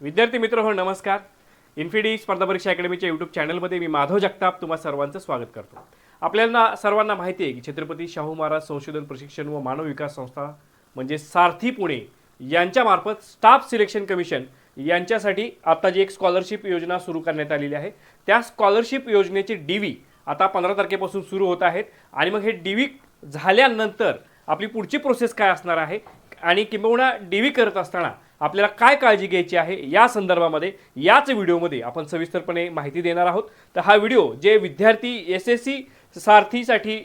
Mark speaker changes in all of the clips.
Speaker 1: विद्यार्थी मित्र हो नमस्कार. इन्फिडी स्पर्धा परीक्षा अकॅडमीच्या यूट्यूब चॅनलमध्ये मी माधव जगताप तुम्हा सर्वांचं स्वागत करतो. आपल्याला सर्वांना माहिती आहे की छत्रपती शाहू महाराज संशोधन प्रशिक्षण व मानव विकास संस्था म्हणजे सारथी पुणे यांच्यामार्फत स्टाफ सिलेक्शन कमिशन यांच्यासाठी आता जी एक स्कॉलरशिप योजना सुरू करण्यात आलेली आहे त्या स्कॉलरशिप योजनेची डी व्ही आता पंधरा तारखेपासून सुरू होत आहेत आणि मग हे डी व्ही झाल्यानंतर आपली पुढची प्रोसेस काय असणार आहे आणि किंबहुना डी व्ही करत असताना आपल्याला काय काळजी घ्यायची आहे या संदर्भामध्ये याच व्हिडिओमध्ये आपण सविस्तरपणे माहिती देणार आहोत. तर हा व्हिडिओ जे विद्यार्थी एस एस सी सारथीसाठी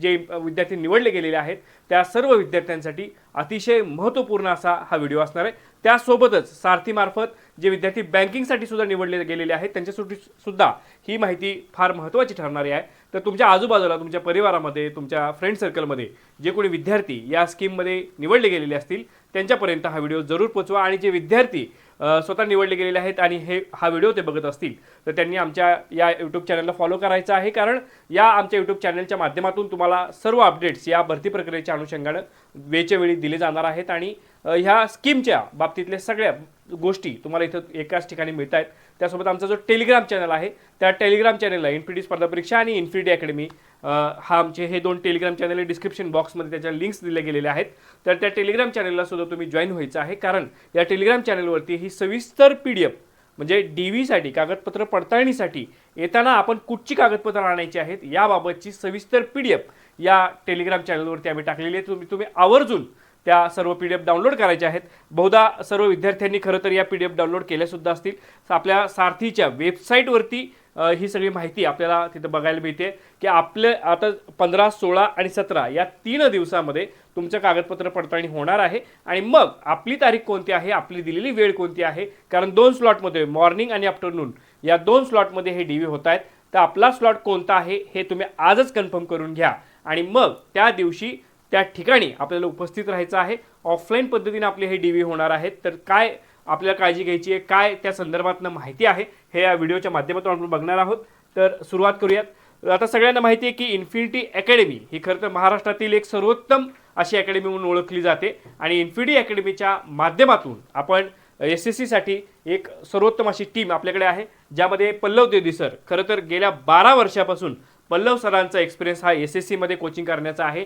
Speaker 1: जे विद्यार्थी निवडले गेलेले आहेत त्या सर्व विद्यार्थ्यांसाठी अतिशय महत्त्वपूर्ण असा हा व्हिडिओ असणार आहे. त्यासोबतच सारथीमार्फत जे विद्यार्थी बँकिंगसाठी सुद्धा निवडले गेलेले आहेत त्यांच्यासाठी सुद्धा ही माहिती फार महत्त्वाची ठरणारी आहे. तर तुमच्या आजूबाजूला तुमच्या परिवारामध्ये तुमच्या फ्रेंड सर्कलमध्ये जे कोणी विद्यार्थी या स्कीममध्ये निवडले गेलेले असतील त्यांच्यापर्यंत हा व्हिडिओ जरूर पोचवा आणि जे विद्यार्थी स्वतः निवडले गेलेले आहेत आणि हे हा व्हिडिओ ते बघत असतील. तर त्यांनी आमच्या या यूट्यूब चॅनलला फॉलो करायचं आहे. कारण या आमच्या यूट्यूब चॅनलच्या माध्यमातून तुम्हाला सर्व अपडेट्स या भरती प्रक्रियेच्या अनुषंगानं वेळच्या वेळी दिले जाणार आहेत. आणि ह्या स्कीमच्या बाबतीतल्या सगळ्या गोष्टी तुम्हाला इथं एकाच ठिकाणी मिळत आहेत त्यासोबत आमचा जो टेलिग्राम चॅनल आहे त्या टेलिग्राम चॅनलला इन्फिडी स्पर्धा परीक्षा आणि इन्फिडी अकॅडमी हा आमचे हे दोन टेलिग्राम चॅनल डिस्क्रिप्शन बॉक्समध्ये त्याच्या लिंक्स दिल्या गेलेल्या आहेत. तर त्या टेलिग्राम चॅनलला सुद्धा तुम्ही जॉईन व्हायचं आहे. कारण या टेलिग्राम चॅनलवरती ही सविस्तर पी डी एफ म्हणजे डी व्हीसाठी कागदपत्र पडताळणीसाठी येताना आपण कुठची कागदपत्र आणायची आहेत याबाबतची सविस्तर पी डी एफ या टेलिग्राम चॅनलवरती आम्ही टाकलेली आहे. तुम्ही तुम्ही आवर्जून त्या सर्व पी डी एफ डाउनलोड करायच्या आहेत. बहुधा सर्व विद्यार्थ्यांनी खरं तर या पी डी एफ डाउनलोड केल्यासुद्धा असतील. आपल्या सारथीच्या वेबसाईटवरती ही सगळी माहिती आपल्याला तिथं बघायला मिळते. की आपले आता पंधरा सोळा आणि सतरा या तीन दिवसामध्ये तुमचं कागदपत्र पडताळणी होणार आहे. आणि मग आपली तारीख कोणती आहे आपली दिलेली वेळ कोणती आहे? कारण दोन स्लॉटमध्ये मॉर्निंग आणि आफ्टरनून या दोन स्लॉटमध्ये हे डी व्ही होत आहेत. तर आपला स्लॉट कोणता आहे हे तुम्ही आजच कन्फर्म करून घ्या. आणि मग त्या दिवशी त्या ठिकाणी आपल्याला उपस्थित राहायचं आहे. ऑफलाईन पद्धतीने आपले हे डी व्ही होणार आहेत. तर काय आपल्याला काळजी घ्यायची आहे? काय त्या संदर्भातनं माहिती आहे? हे या व्हिडिओच्या माध्यमातून आपण बघणार आहोत. तर सुरुवात करूयात. आता सगळ्यांना माहिती आहे की इन्फिनिटी अकॅडमी ही खरं तर महाराष्ट्रातील एक सर्वोत्तम अशी अकॅडमी म्हणून ओळखली जाते. आणि इन्फिनिटी अकॅडमीच्या माध्यमातून आपण एस एस सीसाठी एक सर्वोत्तम अशी टीम आपल्याकडे आहे. ज्यामध्ये पल्लव देदी सर. खरं तर गेल्या बारा वर्षापासून पल्लव सरांचा एक्सपिरियन्स हा एस एस सीमध्ये कोचिंग करण्याचा आहे.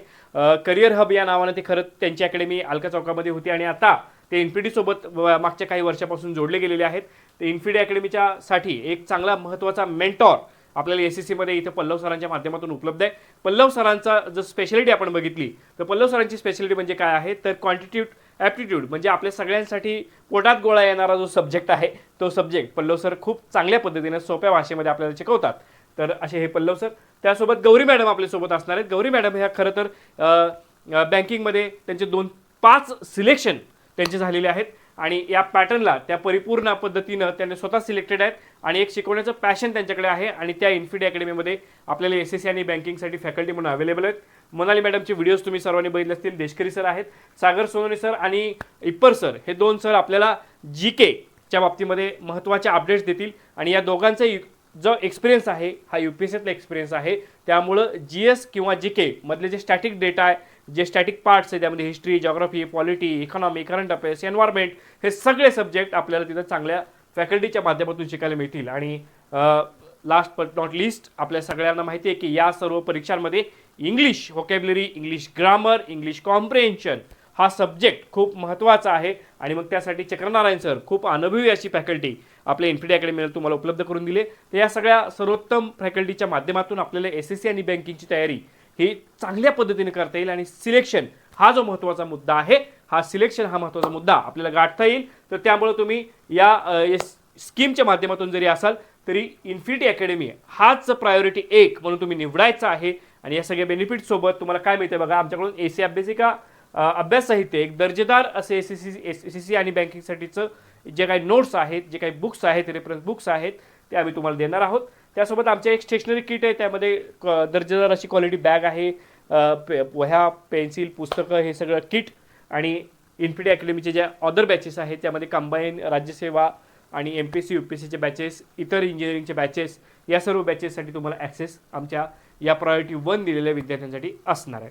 Speaker 1: करिअर हब या नावानं ते खरं त्यांची अकॅडमी अलका चौकामध्ये होती आणि आता ते इन्फिडीसोबत मागच्या काही वर्षापासून जोडले गेलेले आहेत. ते इन्फिडी अकॅडमीच्या साठी एक चांगला महत्त्वाचा मेंटॉर आपल्याला एस एस सीमध्ये इथं पल्लव सरांच्या माध्यमातून उपलब्ध आहे. पल्लव सरांचा जर स्पेशालिटी आपण बघितली तर पल्लव सरांची स्पेशालिटी म्हणजे काय आहे? तर क्वांटिट्यूट ॲप्टिट्यूड म्हणजे आपल्या सगळ्यांसाठी पोटात गोळा येणारा जो सब्जेक्ट आहे तो सब्जेक्ट पल्लव सर खूप चांगल्या पद्धतीने सोप्या भाषेमध्ये आपल्याला शिकवतात. तर असे हे पल्लव सर. त्यासोबत गौरी मॅडम आपल्यासोबत असणार आहेत. गौरी मॅडम ह्या खरं तर बँकिंगमध्ये त्यांचे दोन पाच सिलेक्शन त्यांचे झालेले आहेत. आणि या पॅटर्नला त्या परिपूर्ण पद्धतीनं त्यांनी स्वतः सिलेक्टेड आहेत. आणि एक शिकवण्याचं पॅशन त्यांच्याकडे आहे. आणि त्या इन्फिडी अकॅडमीमध्ये आपल्याला एस एस सी आणि बँकिंगसाठी फॅकल्टी म्हणून अवेलेबल आहेत. मोनाली मॅडमचे व्हिडिओज तुम्ही सर्वांनी बघितले असतील. देशकरी सर आहेत. सागर सोनोनी सर आणि इप्पर सर. हे दोन सर आपल्याला जी केच्या बाबतीमध्ये महत्त्वाचे अपडेट्स देतील. आणि या दोघांचं जो एक्सपिरियन्स आहे हा यू पी एस सीतला एक्सपिरियन्स आहे. त्यामुळं जी एस किंवा जी के मधले जे स्टॅटिक डेटा आहे जे स्टॅटिक पार्ट्स आहे त्यामध्ये history geography polity economy current affairs environment हे सगळे सब्जेक्ट आपल्याला तिथं चांगल्या फॅकल्टीच्या माध्यमातून शिकायला मिळतील. आणि लास्ट बट नॉट लिस्ट आपल्या सगळ्यांना माहिती आहे की या सर्व परीक्षांमध्ये English vocabulary English grammar English comprehension हा सब्जेक्ट खूप महत्त्वाचा आहे. आणि मग त्यासाठी चक्रनारायण सर खूप अनुभवी अशी फॅकल्टी आपल्या इन्फिडी अकॅडमीला तुम्हाला उपलब्ध करून दिले. तर या सगळ्या सर्वोत्तम फॅकल्टीच्या माध्यमातून आपल्याला एस एस सी आणि बँकिंगची तयारी ही चांगल्या पद्धतीने करता येईल आणि सिलेक्शन हा जो महत्त्वाचा मुद्दा आहे हा सिलेक्शन हा महत्त्वाचा मुद्दा आपल्याला गाठता येईल. तर त्यामुळे तुम्ही या स्कीमच्या माध्यमातून जरी असाल तरी इन्फिनिटी अकॅडमी हाच प्रायोरिटी एक म्हणून तुम्ही निवडायचा आहे. आणि या सगळ्या बेनिफिटसोबत तुम्हाला काय मिळते बघा आमच्याकडून ए सी अभ्यासिका अभ्यास साहित्य एक दर्जेदार असे S S C S S C आणि बँकिंगसाठीचं जे काही नोट्स आहेत जे काही बुक्स आहेत रेफरन्स बुक्स आहेत ते आम्ही तुम्हाला देणार आहोत. त्यासोबत आमचे एक स्टेशनरी किट आहे त्यामध्ये क- दर्जेदार अशी क्वालिटी बॅग आहे पे- वह्या पेन्सिल पुस्तकं हे सगळं किट आणि इन्फिटी अकॅडमीचे ज्या ऑदर बॅचेस आहेत त्यामध्ये कंबाईन राज्यसेवा आणि M P C U P सीचे बॅचेस इतर इंजिनिअरिंगचे बॅचेस या सर्व बॅचेससाठी तुम्हाला ॲक्सेस आमच्या या प्रायोरिटी वन दिलेल्या विद्यार्थ्यांसाठी असणार आहे.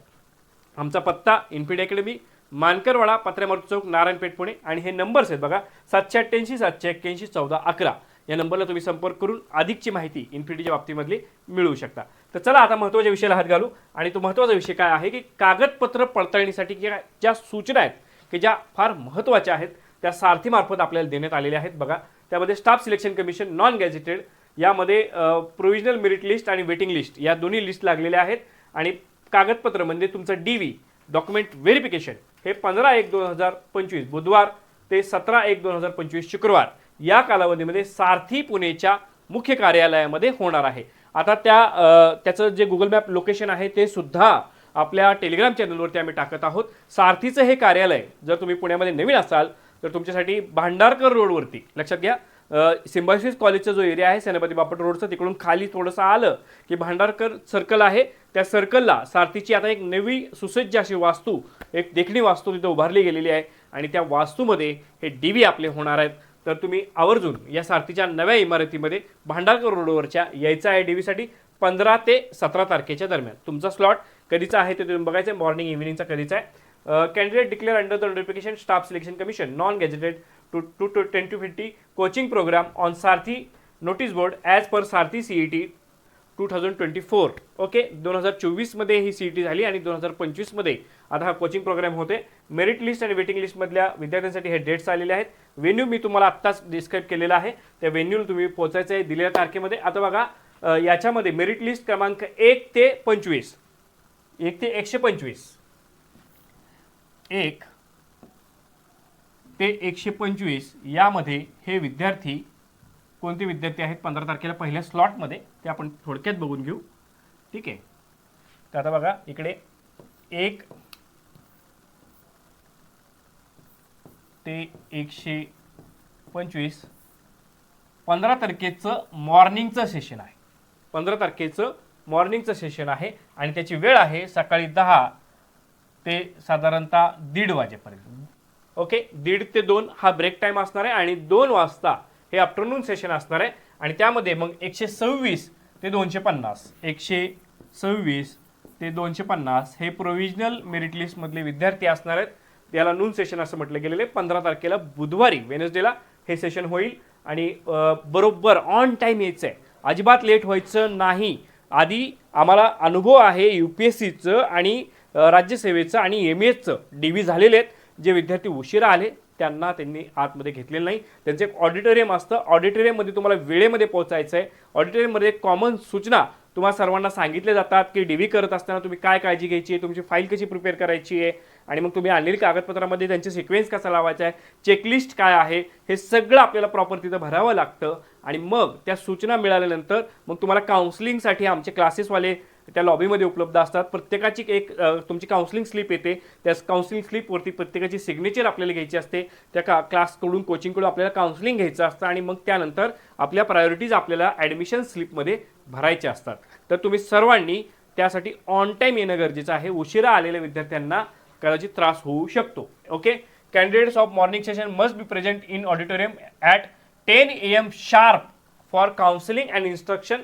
Speaker 1: आमचा पत्ता इन्फिड अकॅडमी मानकरवाडा पत्र्यामारुती चौक नारायणपेठ पुणे. आणि हे नंबर्स आहेत बघा सातशे अठ्ठ्याऐंशी सातशे एक्क्याऐंशी चौदा अकरा. या नंबरला तुम्ही संपर्क करून अधिकची माहिती इन्फिनिटीच्या बाबतीमधली मिळवू शकता. तर चला आता महत्त्वाच्या विषयाला हात घालू. आणि तो महत्त्वाचा विषय काय आहे की कागदपत्र पडताळणीसाठी किंवा ज्या सूचना आहेत की ज्या फार महत्त्वाच्या आहेत त्या सारथीमार्फत आपल्याला देण्यात आलेल्या आहेत बघा. त्यामध्ये staff selection commission non gazetted यामध्ये प्रोविजनल मेरिट लिस्ट आणि वेटिंग लिस्ट या दोन्ही लिस्ट लागलेल्या आहेत. आणि कागदपत्र म्हणजे तुमचं डी व्ही डॉक्युमेंट व्हेरिफिकेशन हे पंधरा एक दोन हजार पंचवीस बुधवार ते सतरा एक दोन हजार पंचवीस शुक्रवार. या कालावधीमध्ये सारथी पुणेच्या मुख्य कार्यालयामध्ये होणार आहे. आता त्या त्याचं जे गुगल मॅप लोकेशन आहे ते सुद्धा आपल्या टेलिग्राम चॅनलवरती आम्ही टाकत आहोत. सारथीचं हे कार्यालय जर तुम्ही पुण्यामध्ये नवीन असाल तर तुमच्यासाठी भांडारकर रोडवरती लक्षात घ्या सिम्बायोसिस कॉलेजचा जो एरिया आहे सेनापती बापट रोडचं तिकडून खाली थोडंसं आलं की भांडारकर सर्कल आहे. त्या सर्कलला सारथीची आता एक नवी सुसज्ज अशी वास्तू एक देखणी वास्तू तिथे उभारली गेलेली आहे आणि त्या वास्तूमध्ये हे डी व्ही आपले होणार आहेत. तर तुम्ही आवर्जून या सारथीच्या नव्या इमारतीमध्ये भांडारकर रोडवरच्या यायचं आहे डी व्हीसाठी पंधरा ते सतरा तारखेच्या दरम्यान. तुमचा स्लॉट कधीचा आहे ते तुम्ही बघायचं मॉर्निंग इव्हिनिंगचा कधीचा आहे. Candidate declare under the notification staff selection commission non gazetted two two two ten two fifty coaching program on Sarthi notice board as per Sarthi C E T two thousand twenty four okay दोन हजार चोवीसमध्ये ही C E T झाली आणि दोन हजार पंचवीसमध्ये आता हा कोचिंग प्रोग्राम होते मेरिट लिस्ट आणि वेटिंग लिस्टमधल्या विद्यार्थ्यांसाठी हे डेट्स आलेले आहेत. वेन्यू मी तुम्हाला आत्ताच डिस्क्राईब केलेला आहे. त्या वेन्यूला तुम्ही पोहोचायचं आहे दिलेल्या तारखेमध्ये. आता बघा याच्यामध्ये मेरिट लिस्ट क्रमांक एक ते पंचवीस. एक ते एकशे पंचवीस. एक ते एकशे पंचवीस. यामध्ये हे विद्यार्थी कोणते विद्यार्थी आहेत? पंधरा तारखेला पहिल्या स्लॉटमध्ये ते आपण थोडक्यात बघून घेऊ. ठीक आहे? तर आता बघा इकडे एक ते एकशे पंचवीस. पंधरा तारखेचं मॉर्निंगचं सेशन आहे. पंधरा तारखेचं मॉर्निंगचं सेशन आहे आणि त्याची वेळ आहे सकाळी दहा ते साधारणतः दीड वाजेपर्यंत. ओके? दीड ते दोन हा ब्रेक टाईम असणार आहे आणि दोन वाजता हे आफ्टरनून सेशन असणार आहे. आणि त्यामध्ये मग एकशे सव्वीस ते दोनशे पन्नास. एकशे सव्वीस ते दोनशे पन्नास हे प्रोव्हिजनल मेरिट लिस्टमधले विद्यार्थी असणार आहेत. याला नून सेशन असं म्हटलं गेलेलं आहे. पंधरा तारखेला बुधवारी वेनसडेला हे सेशन होईल. आणि बरोबर ऑन टाईम यायचं आहे अजिबात लेट व्हायचं नाही. आधी आम्हाला अनुभव आहे यू पी एस सीचं आणि राज्यसेवेचं आणि एम एचं डी व्ही झालेले आहेत. जे विद्यार्थी उशिरा आले त्यांना त्यांनी आतमध्ये घेतलेलं नाही. त्यांचं एक ऑडिटोरियम असतं. ऑडिटोरियममध्ये तुम्हाला वेळेमध्ये पोहोचायचं आहे ऑडिटोरियममध्ये कॉमन सूचना तुम्हाला सर्वांना सांगितल्या जातात की डी व्ही करत असताना तुम्ही काय काळजी घ्यायची आहे तुमची फाईल कशी प्रिपेअर करायची आहे आणि मग तुम्ही आणलेली कागदपत्रामध्ये त्यांचे सिक्वेन्स कसा लावायचा आहे चेकलिस्ट काय आहे हे सगळं आपल्याला प्रॉपर तिथं भरावं लागतं. आणि मग त्या सूचना मिळाल्यानंतर मग तुम्हाला काउन्सिलिंगसाठी आमचे क्लासेसवाले त्या लॉबीमध्ये उपलब्ध असतात. प्रत्येकाची एक तुमची काउन्सिलिंग स्लिप येते. त्या काउन्सिलिंग स्लिपवरती प्रत्येकाची सिग्नेचर आपल्याला घ्यायची असते. त्या का क्लासकडून कोचिंगकडून आपल्याला काउन्सिलिंग घ्यायचं असतं आणि मग त्यानंतर आपल्या प्रायोरिटीज आपल्याला ॲडमिशन स्लिपमध्ये भरायचे असतात. तर तुम्ही सर्वांनी त्यासाठी ऑन टाईम येणं गरजेचं आहे. उशिरा आलेल्या विद्यार्थ्यांना कदाचित त्रास होऊ शकतो. Okay candidates of morning session must be present in auditorium at ten A M sharp for counselling and instruction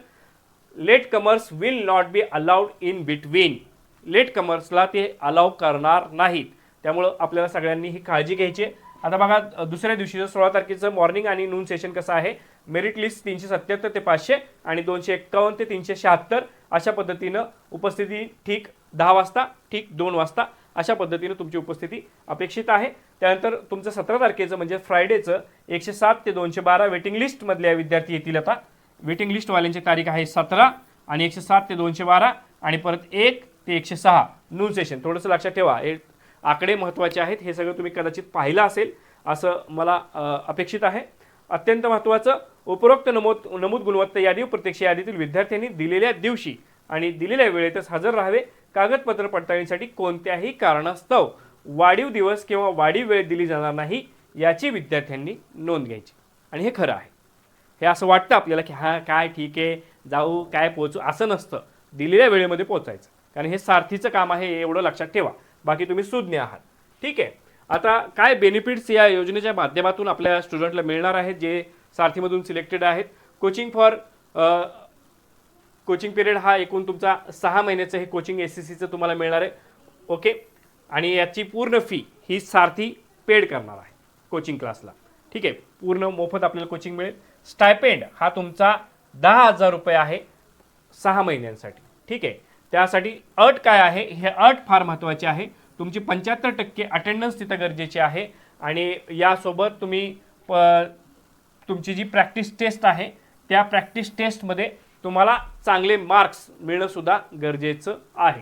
Speaker 1: late comers will not be allowed in between late कमर्सला ते अलाव करणार नाहीत. त्यामुळं आपल्याला सगळ्यांनी ही काळजी घ्यायची आहे. आता बघा दुसऱ्या दिवशीचं सोळा तारखेचं मॉर्निंग आणि नून सेशन कसं आहे मेरिट लिस्ट तीनशे सत्याहत्तर ते पाचशे आणि दोनशे एक्कावन्न ते तीनशे शहात्तर अशा पद्धतीनं उपस्थिती ठीक दहा वाजता ठीक दोन वाजता अशा पद्धतीनं तुमची उपस्थिती अपेक्षित आहे. त्यानंतर तुमचं सतरा तारखेचं म्हणजे फ्रायडेचं एकशे सात ते दोनशे बारा वेटिंग लिस्टमधल्या विद्यार्थी येतील आता. वेटिंग लिस्टवाल्यांची तारीख आहे सतरा आणि एकशे सात ते दोनशे बारा आणि परत एक ते एकशे सहा. नून सेशन थोडंसं लक्षात ठेवा. हे आकडे महत्त्वाचे आहेत. हे सगळं तुम्ही कदाचित पाहिलं असेल असं मला अपेक्षित आहे. अत्यंत महत्त्वाचं उपरोक्त नमूद नमूद गुणवत्ता यादी व प्रत्यक्ष यादीतील विद्यार्थ्यांनी दिलेल्या दिवशी आणि दिलेल्या वेळेतच हजर राहावे. कागदपत्र पडताळणीसाठी कोणत्याही कारणास्तव वाढीव दिवस किंवा वाढीव वेळ दिली जाणार नाही याची विद्यार्थ्यांनी नोंद घ्यायची. आणि हे खरं आहे. हे असं वाटतं आपल्याला की हा काय ठीक आहे जाऊ काय पोहोचू असं नसतं. दिलेल्या वेळेमध्ये पोचायचं कारण हे सारथीचं काम आहे हे एवढं लक्षात ठेवा. बाकी तुम्ही सुज्ञ आहात. ठीक आहे. आता काय बेनिफिट्स या योजनेच्या माध्यमातून आपल्या स्टुडंटला मिळणार आहेत जे सारथीमधून सिलेक्टेड आहेत? कोचिंग फॉर कोचिंग पिरियड हा एकूण तुमचा सहा महिन्याचं हे कोचिंग एस सी सीचं तुम्हाला मिळणार आहे. ओके आणि याची पूर्ण फी ही सारथी पेड करणार आहे कोचिंग क्लासला ठीक आहे? पूर्ण मोफत आपल्याला कोचिंग मिळेल. स्टायपेंड हा तुमचा दहा हजार रुपये आहे सहा महिन्यांसाठी. ठीक आहे? त्यासाठी अट काय आहे? हे अट फार महत्त्वाची आहे. तुमची पंच्याहत्तर टक्के अटेंडन्स तिथं गरजेची आहे आणि यासोबत तुम्ही प तुमची जी प्रॅक्टिस टेस्ट आहे त्या प्रॅक्टिस टेस्टमध्ये तुम्हाला चांगले मार्क्स मिळणंसुद्धा गरजेचं आहे.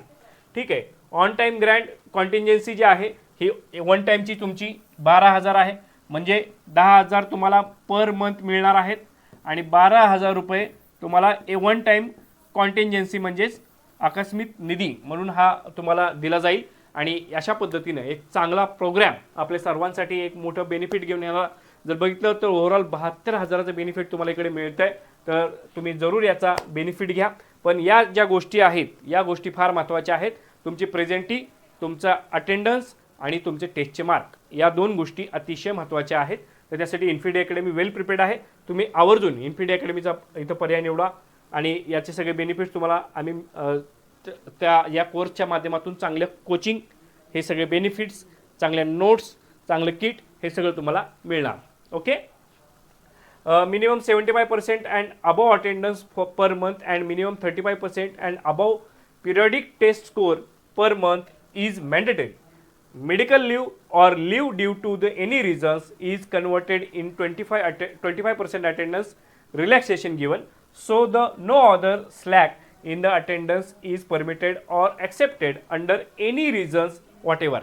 Speaker 1: ठीक आहे? ऑन टाईम ग्रँड कॉन्टिन्जन्सी जी आहे ही वन टाईमची तुमची बारा हजार आहे. म्हणजे दहा हजार तुम्हाला पर मंथ मिळणार आहेत आणि बारा हजार रुपये तुम्हाला ए वन टाईम कॉन्टेंजन्सी म्हणजेच आकस्मिक निधी म्हणून हा तुम्हाला दिला जाईल. आणि अशा पद्धतीनं एक चांगला प्रोग्रॅम आपल्या सर्वांसाठी एक मोठं बेनिफिट घेऊन याला जर बघितलं तर ओव्हरऑल बहात्तर हजाराचं बेनिफिट तुम्हाला इकडे मिळतं आहे तर तुम्ही जरूर याचा बेनिफिट घ्या. पण या ज्या गोष्टी आहेत या गोष्टी फार महत्त्वाच्या आहेत. तुमची प्रेझेंटी तुमचा अटेंडन्स आणि तुमचे टेस्टचे मार्क या दोन गोष्टी अतिशय महत्त्वाच्या आहेत. तर त्यासाठी इन्फिडी अकॅडमी वेल प्रिपेअर्ड आहे. तुम्ही आवर्जून इन्फिडी अकॅडमीचा इथं पर्याय निवडा आणि याचे सगळे बेनिफिट्स तुम्हाला आम्ही त्या या कोर्सच्या माध्यमातून चांगलं कोचिंग हे सगळे बेनिफिट्स चांगल्या नोट्स चांगलं किट हे सगळं तुम्हाला मिळणार. Okay minimum seventy five percent and above attendance per month and minimum thirty five percent and above periodic test score per month is mandatory medical leave और leave due to the any reasons is converted in twenty five twenty five percent attendance relaxation given so the no other slack in the attendance is permitted or accepted under any reasons whatever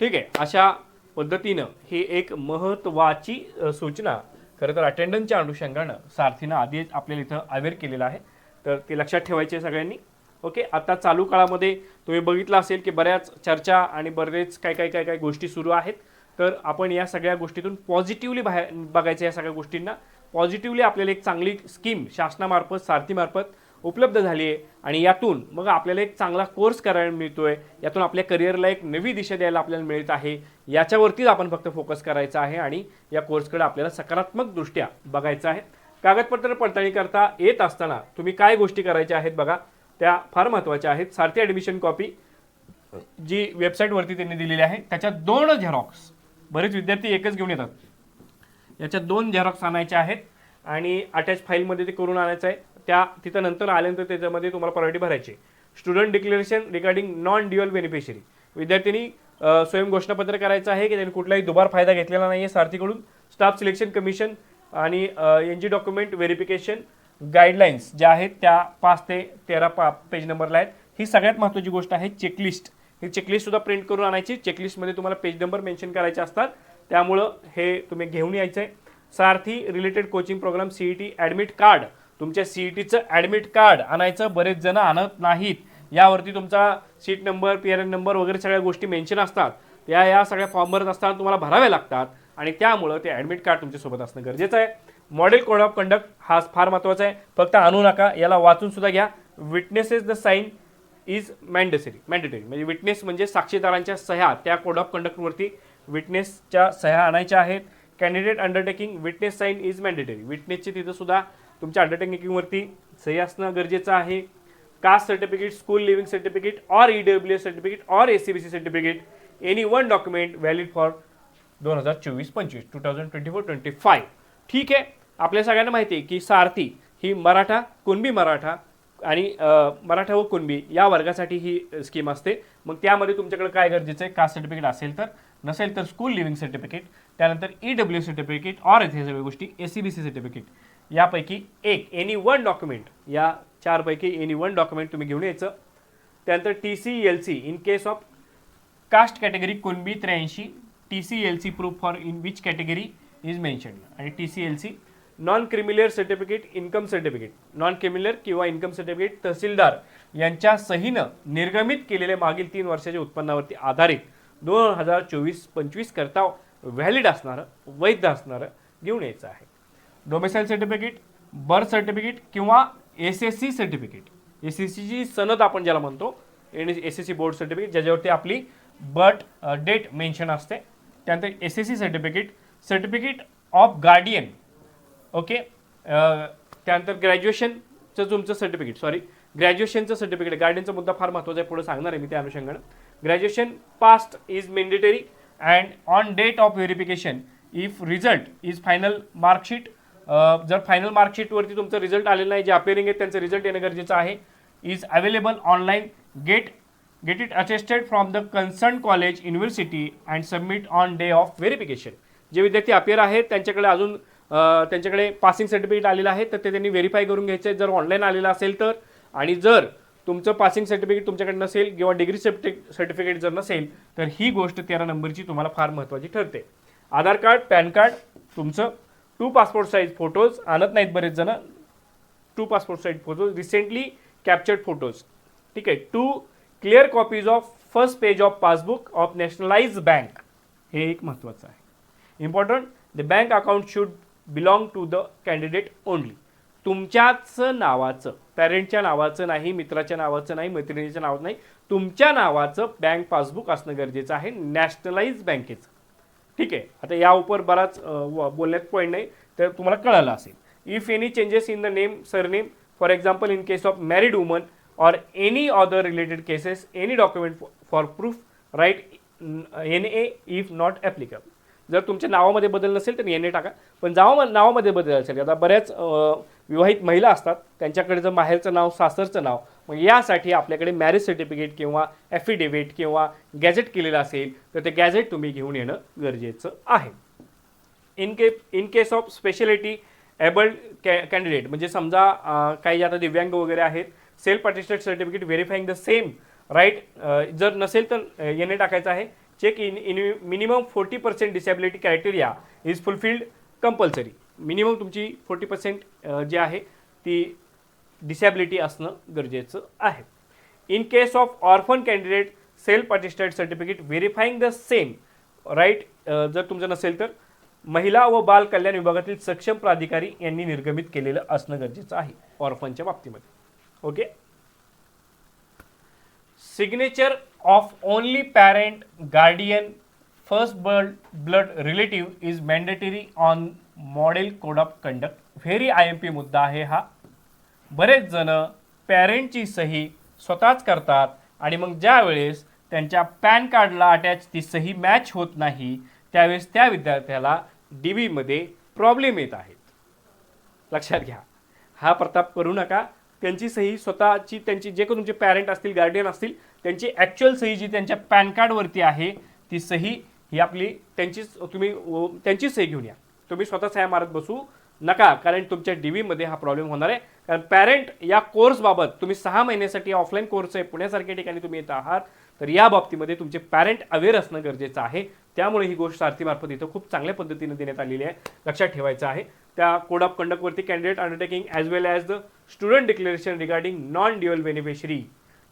Speaker 1: ठीक आहे? अशा पद्धतीनं ही एक महत्त्वाची सूचना खरं तर अटेंडन्सच्या अनुषंगानं सारथीनं आधीच आपल्याला इथं अवेअर केलेलं आहे. तर ते लक्षात ठेवायचे सगळ्यांनी. ओके आता चालू काळामध्ये तुम्ही बघितलं असेल की बऱ्याच चर्चा आणि बरेच काय काय काय काय गोष्टी सुरू आहेत. तर आपण या सगळ्या गोष्टीतून पॉझिटिव्हली बाहेर बघायचं या सगळ्या गोष्टींना. पॉझिटिव्हली आपल्याला एक चांगली स्कीम शासनामार्फत सारथीमार्फत उपलब्ध झाली आहे. आणि यातून मग आपल्याला एक चांगला कोर्स करायला मिळतोय. यातून आपल्या करिअरला एक नवी दिशा द्यायला आपल्याला मिळत आहे. याच्यावरतीच आपण फक्त फोकस करायचा आहे आणि या कोर्सकडे आपल्याला सकारात्मक दृष्ट्या बघायचं आहे. कागदपत्र पडताळणी करता येत असताना तुम्ही काय गोष्टी करायच्या आहेत बघा. त्या फार महत्त्वाच्या आहेत. सारथी ॲडमिशन कॉपी जी वेबसाईटवरती त्यांनी दिलेली आहे त्याच्यात दोन झेरॉक्स बरेच विद्यार्थी एकच घेऊन येतात. याच्या दोन झेरॉक्स आणायचे आहेत आणि अटॅच फाईलमध्ये ते करून आणायचं आहे. त्या तिथं नंतर आल्यानंतर त्याच्यामध्ये तुम्हाला प्रायोरिटी भरायची student declaration regarding non dual beneficiary विद्यार्थ्यांनी स्वयं घोषणापत्र करायचं आहे की त्यांनी कुठलाही दुबार फायदा घेतलेला नाही आहे सारथीकडून स्टाफ सिलेक्शन कमिशन आणि N G document verification guidelines ज्या आहेत त्या पाच ते तेरा पा पेज नंबरला आहेत. ही सगळ्यात महत्त्वाची गोष्ट आहे चेकलिस्ट ही चेकलिस्ट सुद्धा प्रिंट करून आणायची. चेकलिस्टमध्ये तुम्हाला पेज नंबर मेन्शन करायचे असतात. त्यामुळं हे तुम्ही घेऊन यायचं आहे Sarathi related coaching program C E T admit card तुमच्या सी ई टीचं ॲडमिट कार्ड आणायचं. बरेच जण आणत नाहीत. यावरती तुमचा seat number P R N number वगैरे सगळ्या गोष्टी मेन्शन असतात. या या सगळ्या फॉर्म भरत असताना तुम्हाला भराव्या लागतात. आणि त्यामुळं ते ॲडमिट कार्ड तुमच्यासोबत असणं गरजेचं आहे. मॉडेल कोड ऑफ कंडक्ट हा फार महत्त्वाचा आहे. फक्त आणू नका याला वाचून सुद्धा घ्या. Witnesses the sign is mandatory mandatory म्हणजे विटनेस म्हणजे साक्षीदारांच्या सह्या त्या कोड ऑफ कंडक्टवरती विटनेसच्या सह्या आणायच्या आहेत. Candidate undertaking witness sign is mandatory विटनेसची तिथं सुद्धा तुमच्या अंडरटेकिंगवरती सही असणं गरजेचं आहे. Caste certificate school leaving certificate or E W S certificate or A C B C certificate any one document valid for दोन हजार चोवीस पंचवीस two thousand twenty four twenty five ठीक आहे. आपल्या सगळ्यांना माहिती आहे की सारथी ही मराठा कुणबी मराठा आणि मराठा व कुणबी या वर्गासाठी ही स्कीम असते. मग त्यामध्ये तुमच्याकडे काय गरजेचं आहे? कास्ट सर्टिफिकेट असेल तर नसेल तर स्कूल लिव्हिंग सर्टिफिकेट त्यानंतर ई डब्ल्यू सर्टिफिकेट ऑर हे सगळ्या गोष्टी A C B C certificate यापैकी एक एनी वन डॉक्युमेंट या चारपैकी एनी वन डॉक्युमेंट तुम्ही घेऊन यायचं. त्यानंतर T C L C in case of caste category Kunbi त्र्याऐंशी T C L C proof for in which category is mention आणि T C L C non creamy layer certificate income certificate non creamy layer किंवा income certificate तहसीलदार यांच्या सहीनं निर्गमित केलेल्या मागील तीन वर्षाच्या उत्पन्नावरती आधारित दोन हजार चोवीस पंचवीस करता व्हॅलिड असणारं वैध असणारं घेऊन यायचं आहे. डोमेसाईल सर्टिफिकेट बर्थ सर्टिफिकेट किंवा S S C certificate S S सीची सनद आपण ज्याला म्हणतो N S S C board certificate ज्याच्यावरती आपली बर्थ डेट मेन्शन असते. त्यानंतर S S C certificate certificate of guardian okay त्यानंतर ग्रॅज्युएशनचं तुमचं सर्टिफिकेट सॉरी ग्रॅज्युएशनचं सर्टिफिकेट गार्डियनचा मुद्दा फार महत्त्वाचा आहे पुढे सांगणार आहे मी त्या अनुषंगानं. Graduation past is mandatory and on date of verification if result is final marksheet जर फायनल मार्कशीटवरती तुमचं रिझल्ट आलेलं नाही जे अपेअरिंग आहे त्यांचं रिझल्ट येणं गरजेचं आहे is available online get get it attested from the concern college university and submit on day of verification जे विद्यार्थी अपेअर आहेत त्यांच्याकडे अजून त्यांच्याकडे पासिंग सर्टिफिकेट आलेलं आहे तर ते त्यांनी व्हेरीफाय करून घ्यायचं. आहे जर ऑनलाईन आलेलं असेल तर आणि जर तुमचं पासिंग सर्टिफिकेट तुमच्याकडे नसेल किंवा डिग्री सर्टिफिकेट जर नसेल तर ही गोष्ट तेरा नंबरची तुम्हाला फार महत्त्वाची ठरते. आधार कार्ड पॅन कार्ड तुमचं टू पासपोर्ट साईज फोटोज आणत नाहीत बरेच जण. Two passport size photos recently captured photos ठीक आहे two clear copies of first page of passbook of nationalise bank हे एक महत्त्वाचं आहे. Important the bank account should belong to the candidate only तुमच्याच नावाचं पॅरेंटच्या नावाचं नाही मित्राच्या नावाचं नाही मैत्रिणीच्या नावाचं नाही तुमच्या नावाचं बँक पासबुक असणं गरजेचं आहे नॅशनलाइज बँकेचं ठीक आहे? आता या उपर बराच व- बोलण्यात पॉईंट नाही तर तुम्हाला कळालं असेल. If any changes in the name surname for example in case of married woman or any other related cases any document for proof right N A if not applicable जर तुमच्या नावामध्ये बदल नसेल तर एन ए टाका. पण जावा नावामध्ये बदल असेल. आता बऱ्याच विवाहित महिला असतात. त्यांच्याकडे जर माहेरचं नाव सासरचं नाव मग यासाठी आपल्याकडे मॅरेज सर्टिफिकेट किंवा ॲफिडेव्हिट किंवा गॅझेट केलेलं असेल तर ते गॅझेट तुम्ही घेऊन येणं गरजेचं आहे. In K in case of speciality abled ca candidate म्हणजे समजा काही आता दिव्यांग वगैरे आहेत self attested certificate verifying the same right जर नसेल तर येणे टाकायचं आहे. Check in in minimum forty percent disability criteria is fulfilled compulsory minimum तुमची फोर्टी पर्सेंट जी आहे ती डिसॅबिलिटी असणं गरजेचं आहे. In case of orphan candidate self attested certificate verifying the same right जर तुमचं नसेल तर महिला व बाल कल्याण विभागातील सक्षम प्राधिकारी यांनी निर्गमित केलेलं असणं गरजेचं आहे ऑर्फनच्या बाबतीमध्ये. Okay signature of only parent guardian first blood blood relative is mandatory on model code of conduct very I M P मुद्दा आहे हा. बरेच जण पॅरेंटची सही स्वतःच करतात आणि मग ज्यावेळेस त्यांच्या पॅन कार्डला अटॅच ती सही मॅच होत नाही त्यावेळेस त्या विद्यार्थ्याला डी बीमध्ये प्रॉब्लेम येत आहेत. लक्षात घ्या. हा प्रताप करू नका. त्यांची सही स्वतःची त्यांची जे कोण तुमचे पॅरेंट असतील गार्डियन असतील त्यांची ॲक्च्युअल सही जी त्यांच्या पॅन कार्डवरती आहे ती सही ही आपली त्यांचीच तुम्ही त्यांचीच त्यांची सही घेऊन या. तुम्ही स्वतः सह्या मारत बसू नका कारण तुमच्या डी व्हीमध्ये हा प्रॉब्लेम होणार आहे. कारण पॅरेंट या कोर्सबाबत तुम्ही सहा महिन्यासाठी ऑफलाईन कोर्स आहे पुण्यासारख्या ठिकाणी तुम्ही येत आहात तर या बाबतीमध्ये तुमचे पॅरेंट अवेअर असणं गरजेचं आहे. त्यामुळे ही गोष्ट सारथीमार्फत इथं खूप चांगल्या पद्धतीने देण्यात आलेली आहे लक्षात ठेवायचं आहे. त्या code of कंडक्टवरती candidate undertaking as well as the student declaration regarding non dual beneficiary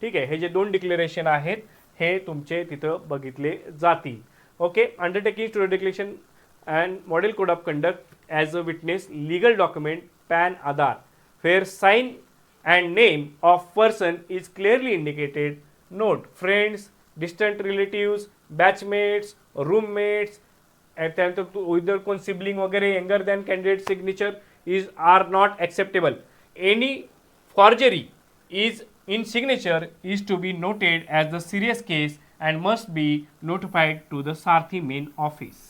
Speaker 1: ठीक आहे हे जे दोन डिक्लेरेशन आहेत हे तुमचे तिथं बघितले जातील. Okay undertaking student declaration and model code of conduct as a witness legal document pan Aadhaar fair sign and name of person is clearly indicated note friends distant relatives batchmates roommates त्यानंतर तू कोण sibling वगैरे younger than candidate signature is are not acceptable any forgery is in signature is to be noted as the serious case and must be notified to the Sarathi main office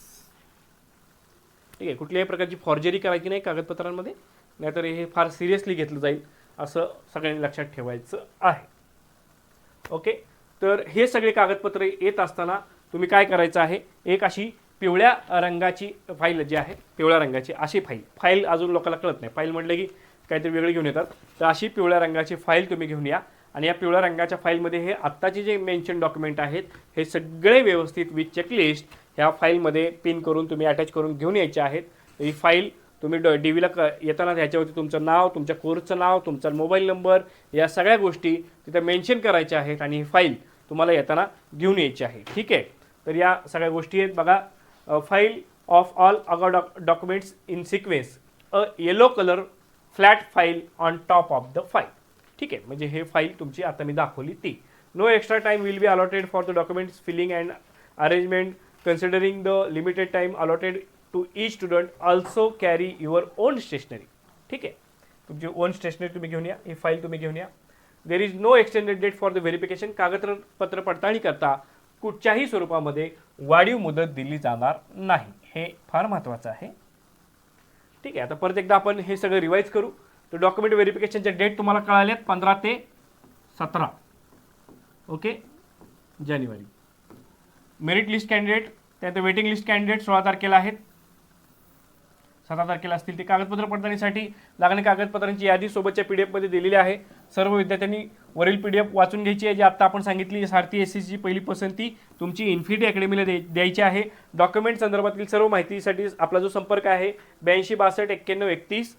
Speaker 1: ठीक आहे कुठल्याही प्रकारची forgery करायची नाही कागदपत्रांमध्ये. नाहीतर हे फार सिरियसली घेतलं जाईल असं सगळ्यांनी लक्षात ठेवायचं आहे. ओके? तर हे सगळे कागदपत्र येत असताना तुम्ही काय करायचं आहे? एक अशी पिवळ्या रंगाची फाईल जी आहे पिवळ्या रंगाची अशी फाईल फाईल अजून लोकांना कळत नाही. फाईल म्हटलं की काहीतरी वेगळे घेऊन येतात. तर अशी पिवळ्या रंगाची फाईल तुम्ही घेऊन या. आणि या पिवळ्या रंगाच्या फाईलमध्ये हे आत्ताचे जे मेन्शन डॉक्युमेंट आहेत हे सगळे व्यवस्थित विथ चेकलिस्ट ह्या फाईलमध्ये पिन करून तुम्ही अटॅच करून घेऊन यायचे आहेत. ही फाईल तुम्ही ड डी व्हीला क येताना ह्याच्यावरती तुमचं नाव तुमच्या कोर्सचं नाव तुमचा मोबाईल नंबर या सगळ्या गोष्टी तिथं मेन्शन करायच्या आहेत आणि ही फाईल तुम्हाला येताना घेऊन यायची आहे. ठीक आहे? तर या सगळ्या गोष्टी आहेत. बघा फाईल ऑफ ऑल अगा doc documents in sequence a yellow colour flat file on top of the file ठीक आहे? म्हणजे हे फाईल तुमची आता मी दाखवली ती. No extra time will be allotted for the documents filling and arrangement considering the limited time allotted to each student also carry your own stationery ठीक आहे? तुमची ओन स्टेशनरी तुम्ही घेऊन या. ही फाईल तुम्ही घेऊन या. There is no extended date for the verification कागदपत्र पडताळणी करता कुठच्याही स्वरूपामध्ये वाढीव मुदत दिली जाणार नाही. हे फार महत्त्वाचं आहे. ठीक आहे आता परत एकदा आपण हे सगळं रिवाईज करू. तर डॉक्युमेंट व्हेरिफिकेशनचे डेट तुम्हाला कळाल्यात पंधरा ते सतरा. ओके जानेवारी मेरिट लिस्ट कॅन्डिडेट त्यानंतर वेटिंग लिस्ट कॅन्डिडेट सोळा तारखेला आहेत. सतरा तारखेला असतील ते कागदपत्र पडताळणीसाठी लागणारी कागदपत्रांची यादी सोबतच्या पी डी एफमध्ये दिलेली आहे. सर्व विद्यार्थ्यांनी वरील पी डी एफ वाचून घ्यायची आहे जी आत्ता आपण सांगितली. सारथी एस सीची पहिली पसंती तुमची इन्फिनिटी अकॅडमीला दे द्यायची आहे. डॉक्युमेंट संदर्भातील सर्व माहितीसाठी आपला जो संपर्क आहे ब्याऐंशी बासष्ट एक्क्याण्णव एकतीस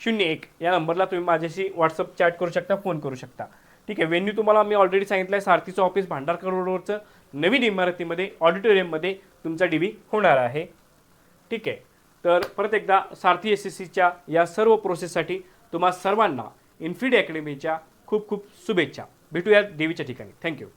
Speaker 1: शून्य एक. या नंबरला तुम्ही माझ्याशी व्हॉट्सअप चॅट करू शकता फोन करू शकता. ठीक आहे वेन्यू तुम्हाला मी ऑलरेडी सांगितलं आहे सारथीचं ऑफिस भांडारकर रोडवरचं नवीन इमारतीमध्ये ऑडिटोरियममध्ये तुमचा डी होणार आहे. ठीक आहे. तर परत एकदा सारथी एस एस सीच्या या सर्व प्रोसेससाठी तुम्हा सर्वांना इन्फिडी अकॅडमीच्या खूप खूप शुभेच्छा. भेटूया देवीच्या ठिकाणी. थँक्यू